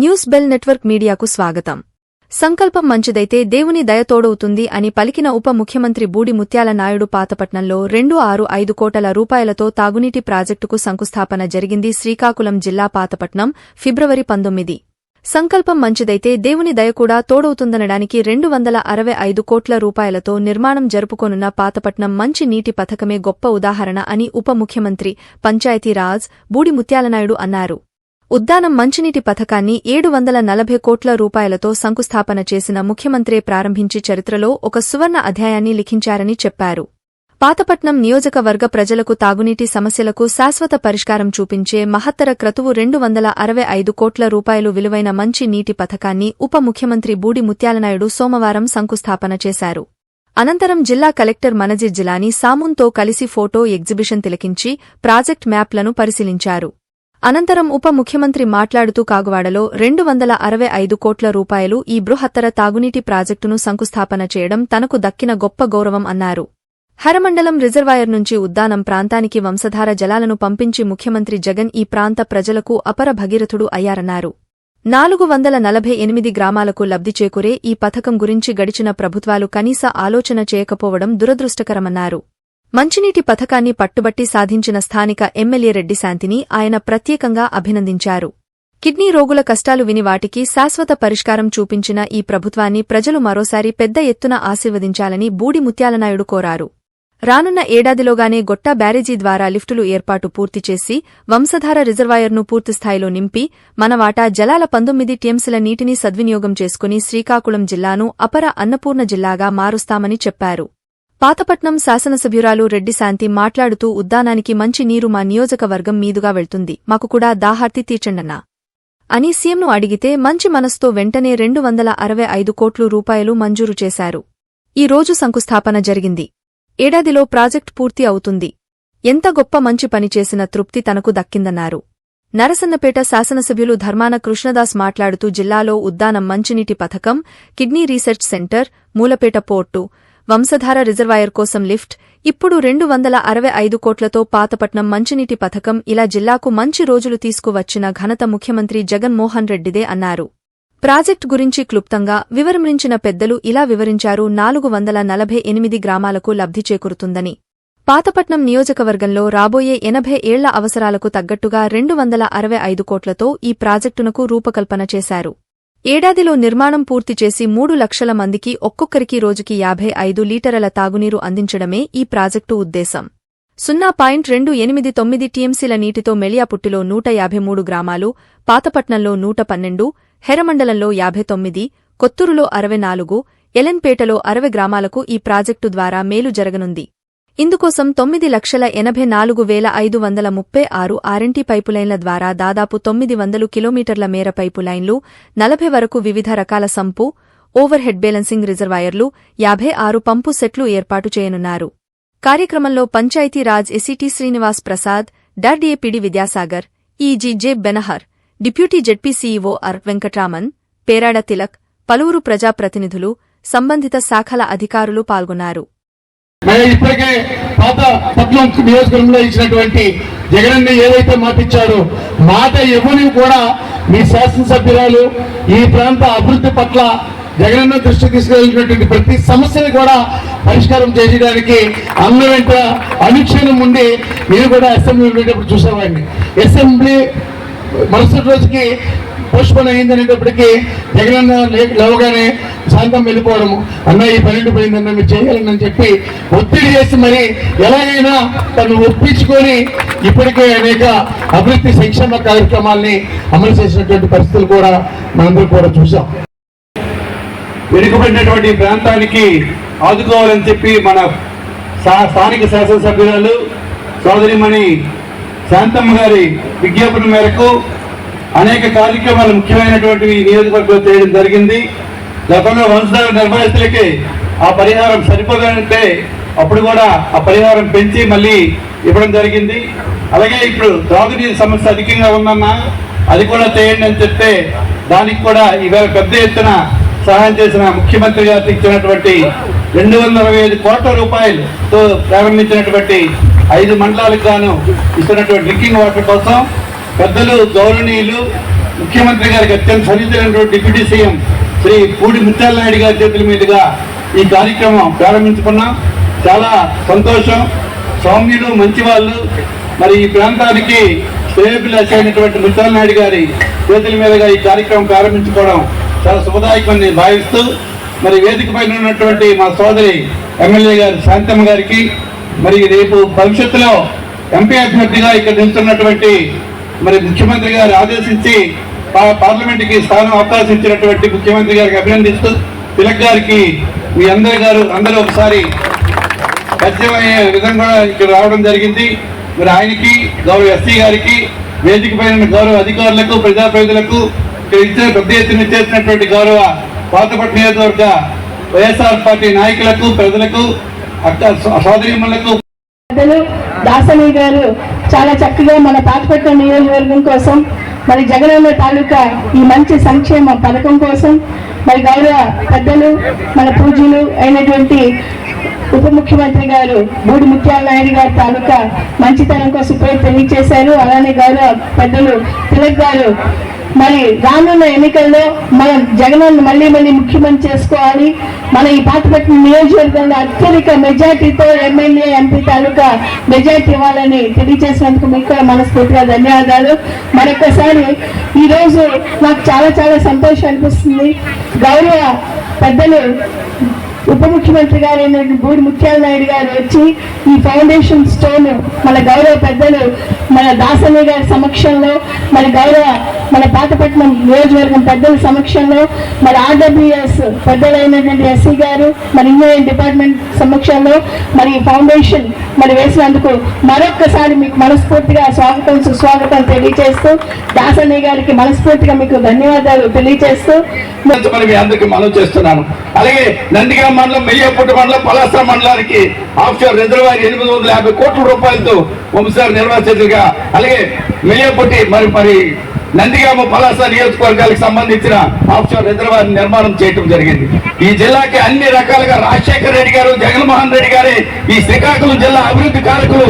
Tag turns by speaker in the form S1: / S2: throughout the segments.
S1: News bell network మీడియాకు స్వాగతం. సంకల్పం మంచిదైతే దేవుని దయ తోడవుతుంది అని పలికిన ఉప ముఖ్యమంత్రి బూడి ముత్యాల నాయుడు పాతపట్నంలో రెండు ఆరు ఐదు కోటల రూపాయలతో తాగునీటి ప్రాజెక్టుకు శంకుస్థాపన జరిగింది శ్రీకాకుళం జిల్లా పాతపట్నం ఫిబ్రవరి పంతొమ్మిది. సంకల్పం మంచిదైతే దేవుని దయ కూడా తోడవుతుందనడానికి రెండు వందల అరవై ఐదు కోట్ల రూపాయలతో నిర్మాణం జరుపుకోనున్న పాతపట్నం మంచి నీటి పథకమే గొప్ప ఉదాహరణ అని ఉప ముఖ్యమంత్రి పంచాయతీరాజ్ బూడి ముత్యాలనాయుడు అన్నారు. ఉద్దానం మంచినీటి పథకాన్ని ఏడు వందల నలభై కోట్ల రూపాయలతో శంకుస్థాపన చేసిన ముఖ్యమంత్రే ప్రారంభించి చరిత్రలో ఒక సువర్ణ అధ్యాయాన్ని లిఖించారని చెప్పారు. పాతపట్నం నియోజకవర్గ ప్రజలకు తాగునీటి సమస్యలకు శాశ్వత పరిష్కారం చూపించే మహత్తర క్రతువు రెండు వందల అరవై ఐదు కోట్ల రూపాయలు విలువైన మంచి నీటి పథకాన్ని ఉప ముఖ్యమంత్రి బూడి ముత్యాలనాయుడు సోమవారం శంకుస్థాపన చేశారు. అనంతరం జిల్లా కలెక్టర్ మనజిర్ జిలానీ సామున్తో కలిసి ఫోటో ఎగ్జిబిషన్ తిలకించి ప్రాజెక్ట్ మ్యాప్లను పరిశీలించారు. అనంతరం ఉప ముఖ్యమంత్రి మాట్లాడుతూ కాగువాడలో రెండు వందల అరవై ఐదు కోట్ల రూపాయలు ఈ బృహత్తర తాగునీటి ప్రాజెక్టును శంకుస్థాపన చేయడం తనకు దక్కిన గొప్ప గౌరవం అన్నారు. హరమండలం రిజర్వాయర్ నుంచి ఉద్దానం ప్రాంతానికి వంశధార జలాలను పంపించి ముఖ్యమంత్రి జగన్ ఈ ప్రాంత ప్రజలకు అపర భగీరథుడు అయ్యారన్నారు. నాలుగు వందల నలభై ఎనిమిది గ్రామాలకు లబ్ధి చేకూరే ఈ పథకం గురించి గడిచిన ప్రభుత్వాలు కనీస ఆలోచన చేయకపోవడం దురదృష్టకరమన్నారు. మంచినీటి పథకాన్ని పట్టుబట్టి సాధించిన స్థానిక ఎమ్మెల్యే రెడ్డి శాంతిని ఆయన ప్రత్యేకంగా అభినందించారు. కిడ్నీ రోగుల కష్టాలు విని వాటికి శాశ్వత పరిష్కారం చూపించిన ఈ ప్రభుత్వాన్ని ప్రజలు మరోసారి పెద్ద ఎత్తున ఆశీర్వదించాలని బూడి ముత్యాలనాయుడు కోరారు. రానున్న ఏడాదిలోగానే గొట్ట బ్యారేజీ ద్వారా లిఫ్టులు ఏర్పాటు పూర్తి చేసి వంశధార రిజర్వాయర్ను పూర్తిస్థాయిలో నింపి మన వాటా జలాల పంతొమ్మిది టీఎంసీల నీటిని సద్వినియోగం చేసుకుని శ్రీకాకుళం జిల్లాను అపర అన్నపూర్ణ జిల్లాగా మారుస్తామని చెప్పారు. పాతపట్నం శాసనసభ్యురాలు రెడ్డి శాంతి మాట్లాడుతూ ఉద్దానానికి మంచి నీరు మా నియోజకవర్గం మీదుగా వెళ్తుంది. మాకు కూడా దాహార్తి తీర్చండన్నా. అని సీఎంను అడిగితే మంచి మనస్తో వెంటనే రెండు వందల అరవై ఐదు కోట్లు రూపాయలు మంజూరు చేశారు. ఈ రోజు శంకుస్థాపన జరిగింది. ఏడాదిలో ప్రాజెక్ట్ పూర్తి అవుతుంది. ఎంత గొప్ప మంచి పని చేసిన తృప్తి తనకు దక్కిందన్నారు. నరసన్నపేట శాసనసభ్యులు ధర్మాన కృష్ణదాస్ మాట్లాడుతూ జిల్లాలో ఉద్దానం మంచినీటి పథకం kidney research centre Mulapeta port Vamsadhara reservoir కోసం లిఫ్ట్ ఇప్పుడు రెండు వందల అరవై ఐదు కోట్లతో పాతపట్నం మంచినీటి పథకం ఇలా జిల్లాకు మంచి రోజులు తీసుకువచ్చిన ఘనత ముఖ్యమంత్రి జగన్మోహన్ రెడ్డిదే అన్నారు. ప్రాజెక్టు గురించి క్లుప్తంగా వివరించిన పెద్దలు ఇలా వివరించారు నాలుగు వందల నలభై ఎనిమిది గ్రామాలకు లబ్ధి చేకూరుతుందని. పాతపట్నం నియోజకవర్గంలో రాబోయే ఎనభై ఏళ్ళ అవసరాలకు తగ్గట్టుగా రెండు వందల అరవై ఐదు కోట్లతో ఈ ప్రాజెక్టునకు రూపకల్పన చేశారు. ఏడాదిలో నిర్మాణం పూర్తి చేసి మూడు లక్షల మందికి ఒక్కొక్కరికి రోజుకి యాభై ఐదు లీటరల తాగునీరు అందించడమే ఈ ప్రాజెక్టు ఉద్దేశం. సున్నా పాయింట్ రెండు ఎనిమిది తొమ్మిది టీఎంసీల నీటితో మెలియాపుట్టిలో నూట యాభై మూడు గ్రామాలు పాతపట్నంలో నూట పన్నెండు హెరమండలంలో యాభై తొమ్మిది కొత్తూరులో అరవై నాలుగు ఎలెన్పేటలో అరవై గ్రామాలకు ఈ ప్రాజెక్టు ద్వారా మేలు జరగనుంది. ఇందుకోసం తొమ్మిది లక్షల ఎనభై నాలుగు వేల ఐదు వందల ముప్పై ఆరు ఆర్ఎన్టీ పైపులైన్ల ద్వారా దాదాపు తొమ్మిది వందలు కిలోమీటర్ల మేర పైపులైన్లు నలభై వరకు వివిధ రకాల సంపు ఓవర్ హెడ్ బ్యాలెన్సింగ్ రిజర్వాయర్లు యాభై ఆరు పంపు సెట్లు ఏర్పాటు చేయనున్నారు. కార్యక్రమంలో పంచాయతీరాజ్ ఎసిటి శ్రీనివాస్ ప్రసాద్ డర్డిఏపిడి Vidyasagar ఈజీజే Benhur deputy ZP CEO R Venkatraman Perada Tilak పలువురు ప్రజాప్రతినిధులు సంబంధిత శాఖల అధికారులు పాల్గొన్నారు.
S2: మరి ఇప్పటికే పాత పట్నం నియోజకవర్గంలో ఇచ్చినటువంటి జగనన్న ఏదైతే మాట ఇచ్చాడో మాట ఇవ్వని కూడా మీ శాసనసభ్యురాలు ఈ ప్రాంత అభివృద్ధి పట్ల జగనన్న దృష్టి తీసుకెళ్ళినటువంటి ప్రతి సమస్యని కూడా పరిష్కారం చేయడానికి అన్న వెంట అనుక్షణం ఉండి నేను కూడా అసెంబ్లీ ఉండేటప్పుడు చూసేవాడిని. అసెంబ్లీ మరుసటి రోజుకి పోస్ట్పోన్ అయింది అనేటప్పటికీ జగనన్న లేవగానే శాంతం వెళ్ళిపోవడము. అన్న ఈ పన్నెండు పోయిందన్న మీరు చేయాలని చెప్పి ఒత్తిడి చేసి మరి ఎలాగైనా తను ఒప్పించుకొని ఇప్పటికే అనేక అభివృద్ధి సంక్షేమ కార్యక్రమాల్ని అమలు చేసినటువంటి పరిస్థితులు కూడా మనందరూ కూడా చూసాం వెనుకబడినటువంటి ప్రాంతానికి ఆదుకోవాలని చెప్పి మన స్థానిక శాసనసభ్యురాలు సోదరిమణి శాంతమ్మ గారి విజ్ఞాపన మేరకు అనేక కార్యక్రమాలు ముఖ్యమైనటువంటివి నియోజకవర్గంలో చేయడం జరిగింది. గతంలో వంశధార నిర్వహిస్తులకి ఆ పరిహారం సరిపోదంటే అప్పుడు కూడా ఆ పరిహారం పెంచి మళ్ళీ ఇవ్వడం జరిగింది. అలాగే ఇప్పుడు త్రాగునీరు సమస్య అధికంగా ఉందన్న అది కూడా చేయండి అని చెప్తే దానికి కూడా ఈవేళ పెద్ద ఎత్తున సహాయం చేసిన ముఖ్యమంత్రి గారికి ఇచ్చినటువంటి రెండు వందల అరవై ఐదు కోట్ల రూపాయలతో ప్రారంభించినటువంటి ఐదు మండలాలకు గాను ఇస్తున్నటువంటి డ్రింకింగ్ వాటర్ కోసం పెద్దలు గౌరవనీయులు
S3: ముఖ్యమంత్రి గారికి అత్యంత సన్నిహితులైనటువంటి డిప్యూటీ సీఎం శ్రీ పూడి ముత్యాల నాయుడు గారి చేతుల మీదుగా ఈ కార్యక్రమం ప్రారంభించుకున్నాం. చాలా సంతోషం. సౌమ్యులు మంచి వాళ్ళు మరి ఈ ప్రాంతానికి శ్రేయభిలాషి అయినటువంటి ముత్యాల నాయుడు గారి చేతుల మీదుగా ఈ కార్యక్రమం ప్రారంభించుకోవడం చాలా శుభదాయకమని భావిస్తూ మరి వేదిక పైన ఉన్నటువంటి మా సోదరి ఎమ్మెల్యే గారు శాంతమ్మ గారికి మరి రేపు భవిష్యత్తులో ఎంపీ అభ్యర్థిగా ఇక్కడ నిలుస్తున్నటువంటి మరి ముఖ్యమంత్రి గారు ఆదేశించి పా- పార్లమెంట్కి స్థానం అవకాశం ఇచ్చినటువంటి ముఖ్యమంత్రి గారికి అభినందిస్తూ తిలక్ గారికి మీ అందరి గారు అందరూ ఒకసారి పరిచయమయ్యే విధంగా ఇక్కడ రావడం జరిగింది. మరి ఆయనకి గౌరవ ఎస్సీ గారికి వేదిక పైన గౌరవ అధికారులకు ప్రజాప్రతినిధులకు ఇక్కడ ఇచ్చిన పెద్ద ఎత్తున చేసినటువంటి గౌరవ పాతపట్టు నియోజకవర్గ వైఎస్ఆర్ పార్టీ నాయకులకు ప్రజలకు అక్క సోదరిమ్మలకు
S4: పెద్దలు దాసని గారు చాలా చక్కగా మన పాతపట్నం నియోజకవర్గం కోసం మరి జగనన్న తాలూకా ఈ మంచి సంక్షేమ పథకం కోసం మరి గౌరవ పెద్దలు మన పూజలు అయినటువంటి ఉప ముఖ్యమంత్రి గారు బూడి ముత్యాల నాయుడు గారి తాలూకా మంచితనం కోసం పేరు తెలియజేశారు. అలానే గౌరవ పెద్దలు తిలక్ గారు మరి రానున్న ఎన్నికల్లో మనం జగనన్న మళ్ళీ మళ్ళీ ముఖ్యమంత్రి చేసుకోవాలి. మన ఈ పాతపట్నం నియోజకవర్గంలో అత్యధిక మెజార్టీతో ఎమ్మెల్యే ఎంపీ తాలూకా మెజార్టీ ఇవ్వాలని తెలియజేసినందుకు మీకు కూడా మనస్ఫూర్తిగా ధన్యవాదాలు. మరొకసారి ఈ రోజు నాకు చాలా చాలా సంతోషం అనిపిస్తుంది. గౌరవ పెద్దలు ఉప ముఖ్యమంత్రి గారు అయినటువంటి బూడి ముత్యాల నాయుడు గారు వచ్చి ఈ ఫౌండేషన్ స్టోన్ మన గౌరవ పెద్దలు మన దాసన్న గారి సమక్షంలో మన గౌరవ మన పాతపట్నం నియోజకవర్గం పెద్దల సమక్షంలో మరి ఆర్డబ్ల్యూఎస్ పెద్దలైనటువంటి ఎస్సీ గారు మరి ఇంజనీరింగ్ డిపార్ట్మెంట్ సమక్షంలో మరి ఫౌండేషన్ మరి వేసినందుకు మరొక్కసారి మీకు మనస్ఫూర్తిగా స్వాగతం సుస్వాగతం తెలియజేస్తూ దాసయ్య గారికి మనస్ఫూర్తిగా మీకు ధన్యవాదాలు తెలియజేస్తూ.
S3: మీ అందరికి మనం చేస్తున్నాను. అలాగే నందిగా మండలం మెయ్యపుట్ట మండలం పలాస మండలానికి ఆఫ్షోర్ రిజర్వాయర్ ఎనిమిది వందల యాభై కోట్ల రూపాయలతో వంశారు నిర్వాసితులుగా అలాగే మెయ్యపుట్టి మరి మరి నందిగామ పలాస నియోజకవర్గాలకు సంబంధించిన ఆఫ్షోర్ రిజర్వాయర్ నిర్మాణం చేయటం జరిగింది. ఈ జిల్లాకి అన్ని రకాలుగా రాజశేఖర రెడ్డి గారు జగన్మోహన్ రెడ్డి గారే ఈ శ్రీకాకుళం జిల్లా అభివృద్ధి కారకులు.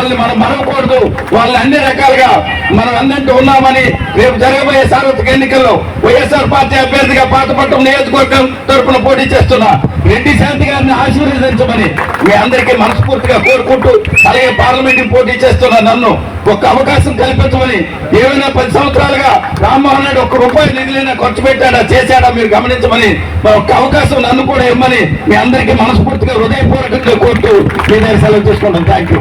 S3: వాళ్ళని మనం మరవకూడదు. వాళ్ళని అన్ని రకాలుగా మనం అందరికీ ఉన్నామని రేపు జరగబోయే సార్వత్రిక ఎన్నికల్లో వైఎస్ఆర్ పార్టీ అభ్యర్థిగా పాతపట్నం నియోజకవర్గం తరఫున పోటీ చేస్తున్నా రెడ్డి శాంతి గారిని ఆశీర్వదించమని మీ అందరికీ మనస్ఫూర్తిగా కోరుకుంటూ అలాగే పార్లమెంట్ పోటీ చేస్తున్న నన్ను ఒక అవకాశం కల్పించమని ఏమైనా పది సంవత్సరాలుగా రామ్మోహన్ రెడ్డి ఒక్క రూపాయి నిధులైనా ఖర్చు పెట్టాడా చేశాడా మీరు గమనించమని మరి ఒక్క అవకాశం నన్ను కూడా ఇవ్వమని మీ అందరికీ మనస్ఫూర్తిగా హృదయపూర్వకంగా కోరుతూ మీ దగ్గర సెలవు చేసుకుంటాం థ్యాంక్ యూ